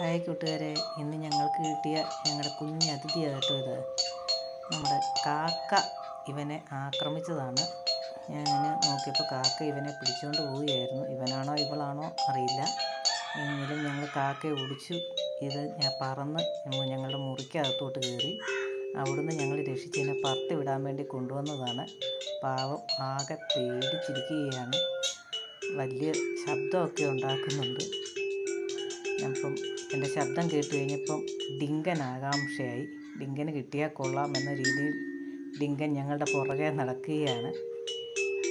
Hi കൂട്ടുകാരെ ഇന്ന് ഞങ്ങൾക്ക് കിട്ടിയ ഞങ്ങളുടെ കുഞ്ഞ് അതിഥിയാണ് കേട്ടോ ഇത്. നമ്മുടെ കാക്ക ഇവനെ ആക്രമിച്ചതാണ്. ഞാൻ ഇങ്ങനെ നോക്കിയപ്പോൾ കാക്ക ഇവനെ പിടിച്ചുകൊണ്ട് പോവുകയായിരുന്നു. ഇവനാണോ ഇവളാണോ അറിയില്ല. എങ്കിലും ഞങ്ങൾ കാക്കയെ ഓടിച്ചു. ഇത് ഞാൻ പറന്ന് ഞങ്ങളുടെ മുറിക്കകത്തോട്ട് കയറി. അവിടുന്ന് ഞങ്ങൾ രക്ഷിച്ചതിനെ പറത്തി വിടാൻ വേണ്ടി കൊണ്ടുവന്നതാണ്. പാവം ആകെ പേടിച്ചിരിക്കുകയാണ്. വലിയ ശബ്ദമൊക്കെ ഉണ്ടാക്കുന്നുണ്ട്. അപ്പം എന്റെ ശബ്ദം കേട്ട് കഴിഞ്ഞപ്പം ഡിങ്കൻ ആകാംക്ഷയായി. ഡിങ്കന് കിട്ടിയാൽ കൊള്ളാം എന്ന രീതിയിൽ ഡിങ്കൻ ഞങ്ങളുടെ പുറകെ നടക്കുകയാണ്.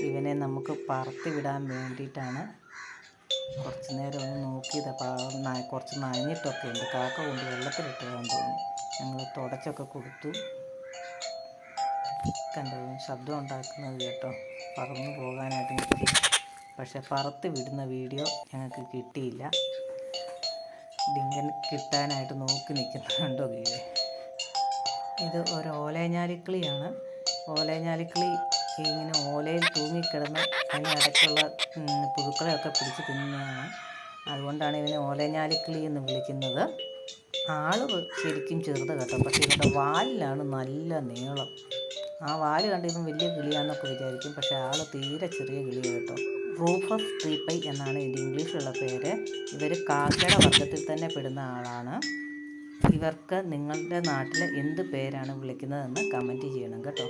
ഇവനെ നമുക്ക് പറത്തി വിടാൻ വേണ്ടിയിട്ടാണ്. കുറച്ച് നേരം ഒന്ന് നോക്കിയത് പാവം ന- കുറച്ച് നനഞ്ഞിട്ടൊക്കെ ഉണ്ട്. കാക്ക കൊണ്ട് വെള്ളത്തിലിട്ടതാന്ന് തോന്നുന്നു ഞങ്ങൾ തുടച്ചൊക്കെ കൊടുത്തു. കണ്ടോ ശബ്ദം ഉണ്ടാക്കുന്നത് കേട്ടോ. പറന്നു പോകാനായിട്ട് എനിക്ക് പക്ഷെ പറത്ത് വിടുന്ന വീഡിയോ ഞങ്ങൾക്ക് കിട്ടിയില്ല. ഡിങ്കൻ കിട്ടാനായിട്ട് നോക്കി നിൽക്കുന്നുണ്ടോ കീഴേ? ഇത് ഒരു ഓലഞ്ഞാലിക്കിളിയാണ്. ഓലഞ്ഞാലിക്കിളി ഇങ്ങനെ ഓലയിൽ തൂങ്ങിക്കിടന്ന് അതിനിടയ്ക്കുള്ള ഉം, പുഴുക്കളെയൊക്കെ പിടിച്ച് തിന്നുന്നതാണ് അതുകൊണ്ടാണ് ഇവനെ ഓലഞ്ഞാലിക്കിളി എന്ന് വിളിക്കുന്നത്. ആൾ ശരിക്കും ചെറുത് കേട്ടോ. പക്ഷേ ഇവന്റെ വാലിലാണ് നല്ല നീളം. ആ വാൽ കണ്ട് ഇവൻ വലിയ കിളിയാണെന്നൊക്കെ വിചാരിക്കും. പക്ഷേ ആൾ തീരെ ചെറിയ കിളിയാണ് കേട്ടോ. റൂഫസ് ത്രീപൈ എന്നാണ് ഇതിന്റെ ഇംഗ്ലീഷിലുള്ള പേര്. ഇവർ കാക്കയുടെ വർഗത്തിൽ തന്നെ പെടുന്ന ആളാണ്. ഇവർക്ക് നിങ്ങളുടെ നാട്ടിൽ എന്ത് പേരാണ് വിളിക്കുന്നതെന്ന് കമന്റ് ചെയ്യണം കേട്ടോ.